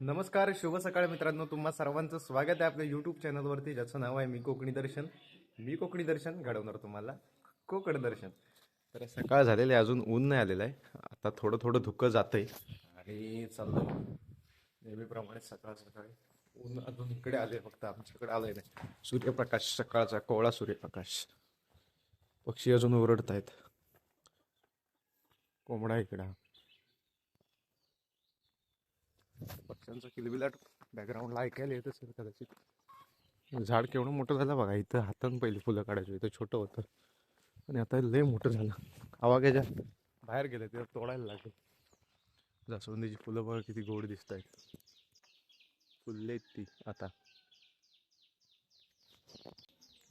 नमस्कार शुभ सकाळ मित्रांनो. तुम्हा सर्वांचं स्वागत आहे आपल्या युट्यूब चॅनलवरती ज्याचं नाव आहे मी कोकणी दर्शन. मी कोकणी दर्शन घडवणार तुम्हाला. कोकण दर्शन. तर सकाळ झालेलं आहे अजून ऊन नाही आलेलं आहे. आता थोडं थोडं धुकं जातंय. आणि चाललं नेहमीप्रमाणे सकाळ सकाळी ऊन अजून इकडे आले फक्त आमच्याकडे आलंय नाही. सूर्यप्रकाश सकाळचा कोवळा सूर्यप्रकाश. पक्षी अजून ओरडत आहेत कोंबडा इकडा. पक्ष्यांचा किलबिलाट बॅकग्राऊंडला ऐकायला येत असेल कदाचित. झाड केवढं मोठं झालं बघा इथं हातानं पहिले फुलं काढायची इथं छोटं होतं. आणि आता लय मोठं झालं. आवाग्याच्या बाहेर गेलं ते तोडायला लागले. जास्वंदीची फुलं बघा किती गोड दिसत आहेत फुलले ती आता.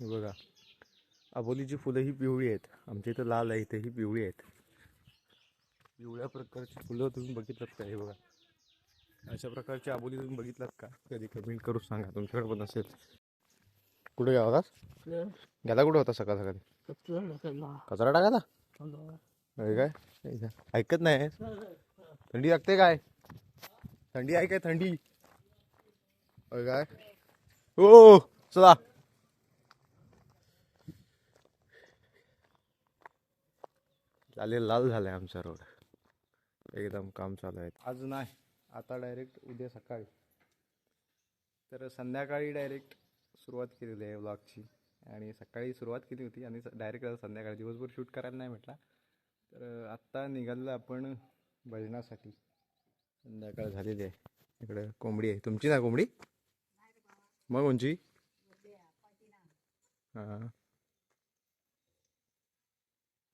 बघा अबोलीची फुलं ही पिवळी आहेत. आमच्या इथं लाल आहे इथे ही पिवळी आहेत. पिवळ्या प्रकारची फुलं तुम्ही बघितलं का हे बघा. अशा प्रकारची आबोली तुम्ही बघितलात का? कधी कमेंट करू सांगा. तुमच्याकडे पण असेल. कुठे गेला होतास? गेला कुठे होता सकाळ सकाळी? कचरा टाकायला? अरे काय? हे? ऐकत नाही थंडी लागते काय? थंडी आहे काय थंडी? अरे काय? हो चला. लाले लाल झालाय आमचा रोड एकदम काम चालू आहे. आज नाही आता डायरेक्ट उद्या सकाळी. तर संध्याकाळी डायरेक्ट सुरुवात केलेली आहे व्लॉगची आणि सकाळी सुरुवात केली होती आणि डायरेक्ट संध्याकाळी. दिवसभर शूट करायला नाही म्हटला. तर आत्ता निघालं आपण भजनासाठी. संध्याकाळ झालेली आहे. इकडं कोंबडी आहे. तुमची ना कोंबडी? मग कोणची? हां.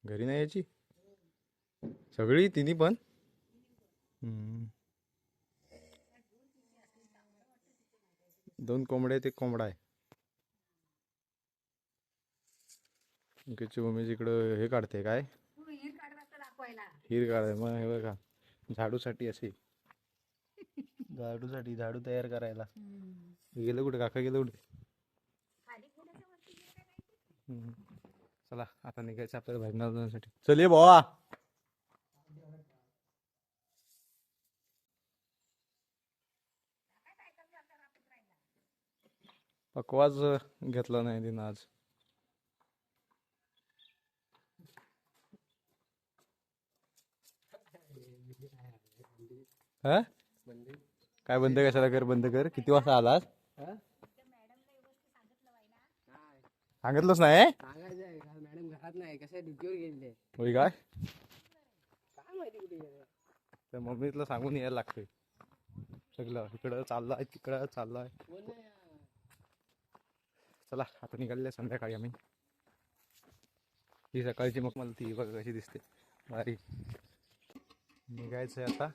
घरी नाही यायची? सगळी? तिन्ही पण? दोन कोंबडे ते कोंबडा आहे. उमेश इकडं हे काढते काय? हिर काढाय मग हे बघा झाडूसाठी असे झाडूसाठी झाडू तयार करायला. गेलं कुठे काका गेलं कुठे. चला आता निघायचं आपल्याला जाण्यासाठी चल ये भावा. पकवाज घेतला नाही तिनं आज हा काय बंद कशाला कर बंद कर किती वाजता आलास सांगितलंच नाही मॅडम घरात ड्युटीवर होय काय काय माहिती कुठे गेले तर मम्मीला सांगून यायला लागतंय सगळं इकडं चाललाय तिकडं चाललाय चला आता निघालेलं संध्याकाळी आम्ही. ही सकाळची मग मला ती बघा कशी दिसते. भारी निघायचं आहे आता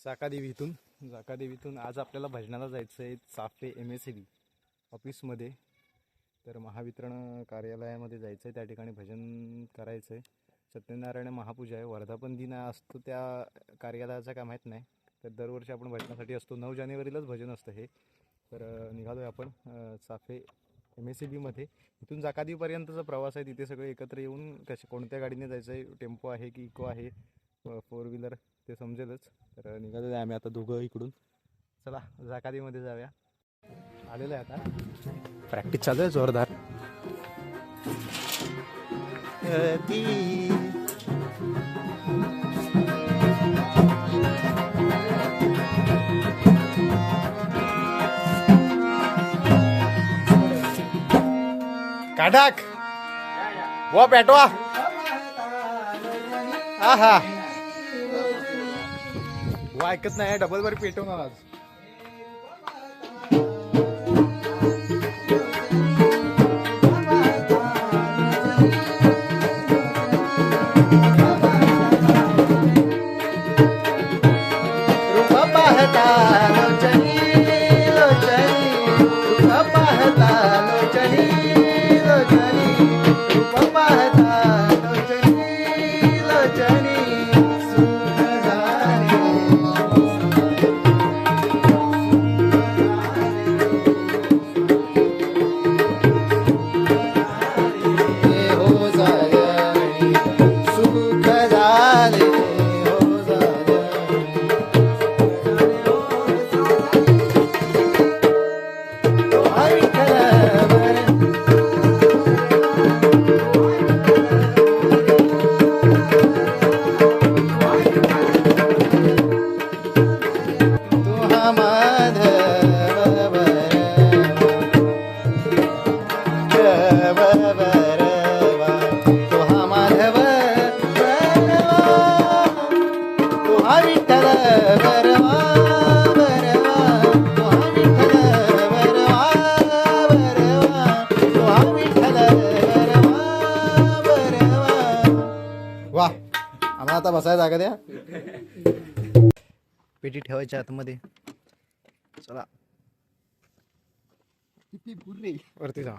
चाकादेवीतून चाकादेवीतून आज आपल्याला भजनाला जायचं आहे चाफे एम एस बी ऑफिसमध्ये. तर महावितरण कार्यालयामध्ये जायचं आहे त्या ठिकाणी भजन करायचं आहे सत्यनारायण महापूजा आहे. वर्धापन दिन असतो त्या कार्यालयाचा काय माहीत नाही. तर दरवर्षी आपण भजनासाठी असतो. नऊ जानेवारीलाच भजन असतं हे. तर निघालो आहे आपण चाफे एम एस सी बीमध्ये इथून जाकादीपर्यंतचा प्रवास आहे तिथे सगळे एकत्र येऊन कशा कोणत्या गाडीने जायचं आहे टेम्पो आहे की इको आहे फोर व्हीलर ते समजेलच. तर निघालेलं आहे आम्ही आता दोघं इकडून. चला जाकादीमध्ये जाऊया. आलेलं आहे आता. प्रॅक्टिस चालू आहे जोरदार. काटाक वा पेटवा हा हा वा ऐकत नाही डबल वर पेटवणार आज बसायला जागा द्या. पेटी ठेवायच्या आतमध्ये. चला. किती पुरे वरती जा.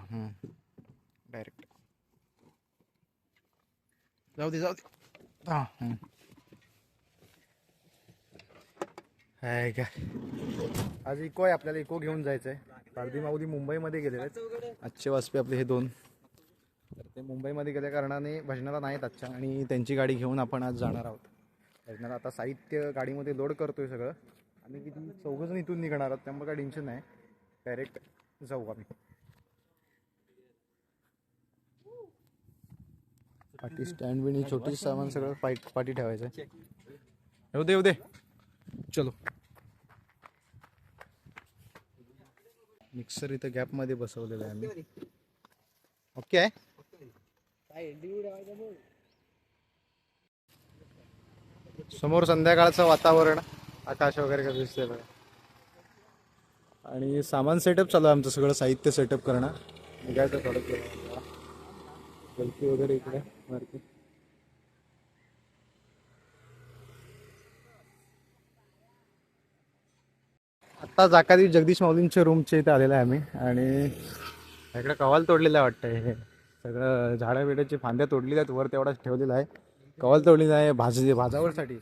डायरेक्ट जाऊ दे जाऊ दे. हा हम्म. हाय का? आज इको आहे आपल्याला इको घेऊन जायचं आहे पारधी माऊली मुंबईमध्ये गेलेले आहेत. आजचे वाजपे आपले हे दोन. ते मुंबईमध्ये गेल्या कारणाने भजनाला नाहीत आजच्या आणि त्यांची गाडी घेऊन आपण आज जाणार आहोत. भजनाला आता साहित्य गाडीमध्ये लोड करतो आहे सगळं. आम्ही किती चौघजण इथून निघणार आहोत त्यामुळे काय टेन्शन नाही. डायरेक्ट जाऊ आम्ही. पाठी स्टँड बिणी छोटी सामान सगळं पाठी पाठी ठेवायचं. येऊ दे येऊ दे. चलो. मिक्सर इथं गॅपमध्ये बसवलेलं आहे आम्ही. ओके? आहे काय एंडिंग ठेवायचं बोल समोर संध्याकाळचं वातावरण आकाश वगैरे कसं आणि सामान सेटअप चालू आहे आमचं सगळं साहित्य सेटअप करणं. निघायचं थोडं गलती वगैरे इकडे मार्केट आत्ता जाकादी जगदीश माऊलींच्या रूमच्या इथे आलेलं आहे आम्ही. आणि इकडे कवाल तोडलेला आहे वाटतं. हे सगळं झाडं बिड्याची फांद्या तोडलेल्या आहेत वर तेवढाच ठेवलेला आहे. कवाल तोडली आहे भाजी भाजावरसाठी.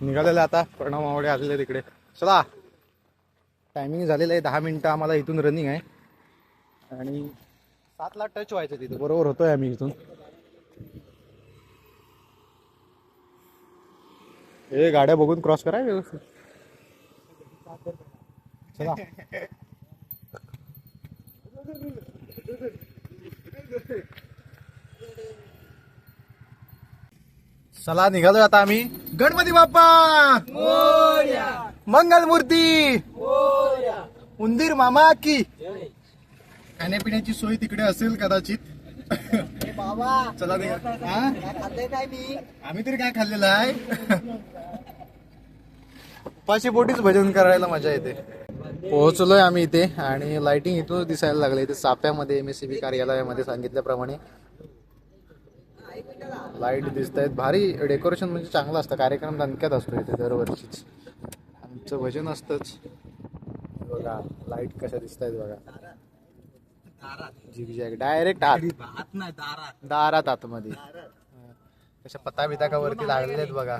निघालेलं आता प्रणव मावडे आलेले तिकडे चला. टायमिंग झालेलं आहे दहा मिनटं आम्हाला इथून रनिंग आहे. आणि सातला टच व्हायचं तिथं. बरोबर होतोय आम्ही इथून. हे गाड्या बघून क्रॉस करा व्यवस्थित. चला. चला निघालोय आता आम्ही. गणपती बाप्पा! मंगल मूर्ती उंदीर मामा की! खाण्यापिण्याची सोय तिकडे असेल कदाचित. बाबा चला निघा. हा? काय मी? आम्ही तरी काय खाल्लेलं आहे? उपाशी पोटीच भजन करायला मजा येते. पोहोचलोय आम्ही इथे आणि लाइटिंग इथूनच दिसायला लागले इथे साप्यामध्ये एम एस सी बी कार्यालयामध्ये सांगितल्याप्रमाणे. लाइट दिसत आहेत भारी डेकोरेशन म्हणजे चांगलं असतं. कार्यक्रम दणक्यात असतो इथे दरवर्षीच. आमचं भजन असतंच. बघा लाइट कशा दिसत आहेत बघा डायरेक्ट आत. दारात दारात आतमध्ये. कशा पता बिता का वरती लागलेले आहेत बघा.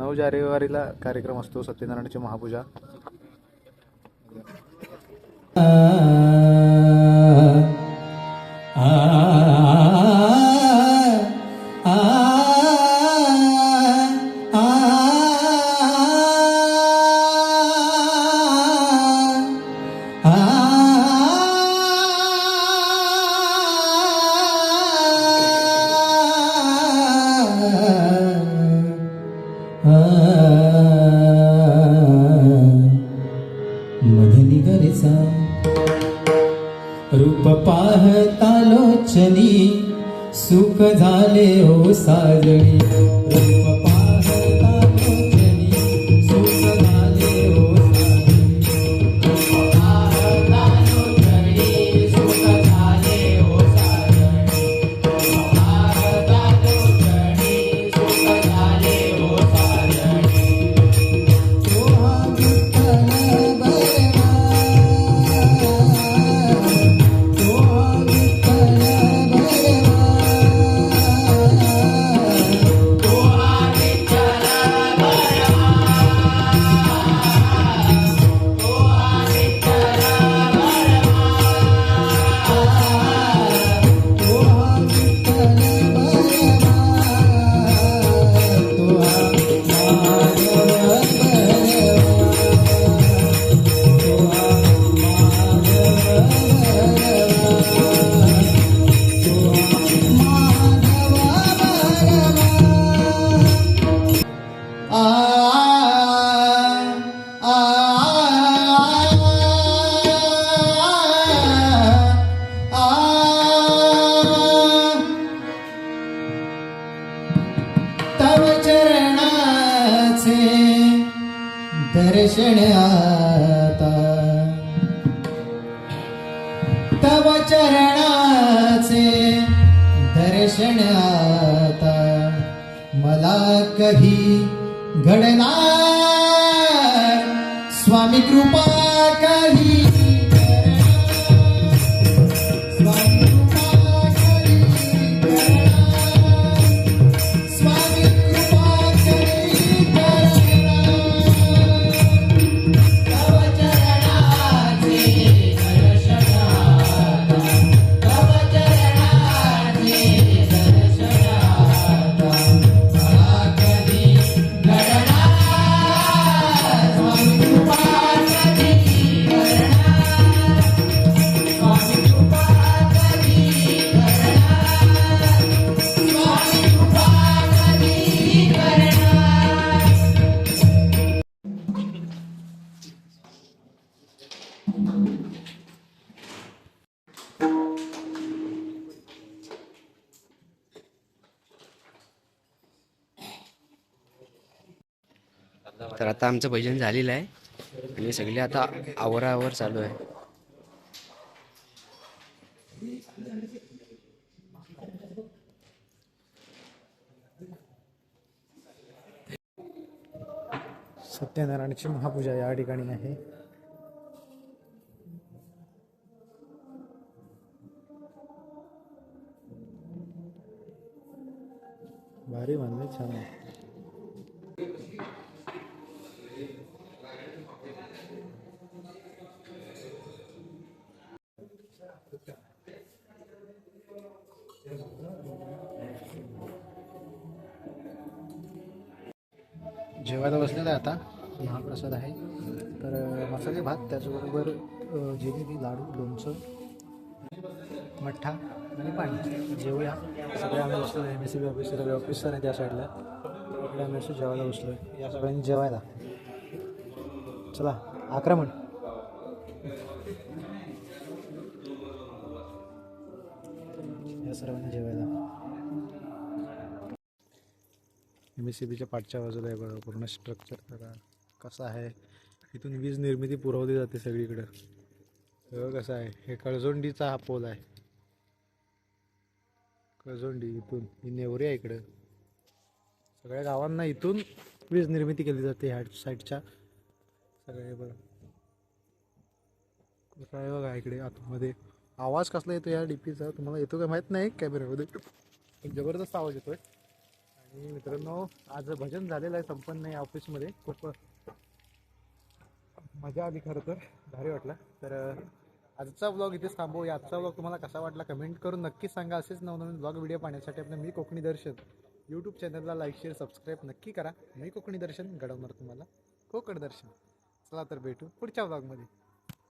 नऊ जानेवारीला कार्यक्रम असतो सत्यनारायणाची महापूजा. मधनी गरेचा रूप पाहता लोचनी सुख झाले हो साजणी स्वामी कृपा तर आता आमचं भजन झालेलं आहे. आणि सगळे आता आवरावर चालू आहे. सत्यनारायणची महापूजा या ठिकाणी आहे. भारी बांधले छान आहे. आहे आता. महाप्रसाद आहे. तर मसाले भात त्याचबरोबर जिलेबी लाडू लोणचं मठ्ठा आणि पाणी. जेवूया. सगळे आम्ही बसलो M S C B office सगळे ऑफिसर आहे त्या साईडला इकडे आम्ही असं जेवायला बसलो या सगळ्यांनी जेवायला. चला आक्रमण. एम एस सी बीच्या पाठच्या बाजूला आहे बघा पूर्ण स्ट्रक्चर बघा कसं आहे? इथून वीज निर्मिती पुरवली जाते सगळीकडं. सगळं कसं आहे. हे कळजोंडीचा हा पोल आहे. कळजोंडी इथून. ही नेवरी आहे इकडं. सगळ्या गावांना इथून वीज निर्मिती केली जाते ह्या साईडच्या सगळे बघा. कसं आहे बघा इकडे आतमध्ये. आवाज कसला येतो या डीपीचा तुम्हाला येतो का माहीत नाही कॅमेऱ्यामध्ये जबरदस्त आवाज येतोय. आणि मित्रांनो आज भजन झालेलं आहे संपन्न आहे ऑफिसमध्ये. खूप मजा आली खरं तर. भारी वाटला. तर आजचा ब्लॉग इथेच थांबवूया आजचा ब्लॉग तुम्हाला कसा वाटला कमेंट करून नक्कीच सांगा. असेच नवनवीन ब्लॉग व्हिडिओ पाहण्यासाठी आपलं मी कोकणी दर्शन. यूट्यूब चॅनलला लाईक शेअर सबस्क्राईब नक्की करा. मी कोकणी दर्शन घडवणार तुम्हाला. कोकण दर्शन. चला तर भेटू पुढच्या ब्लॉगमध्ये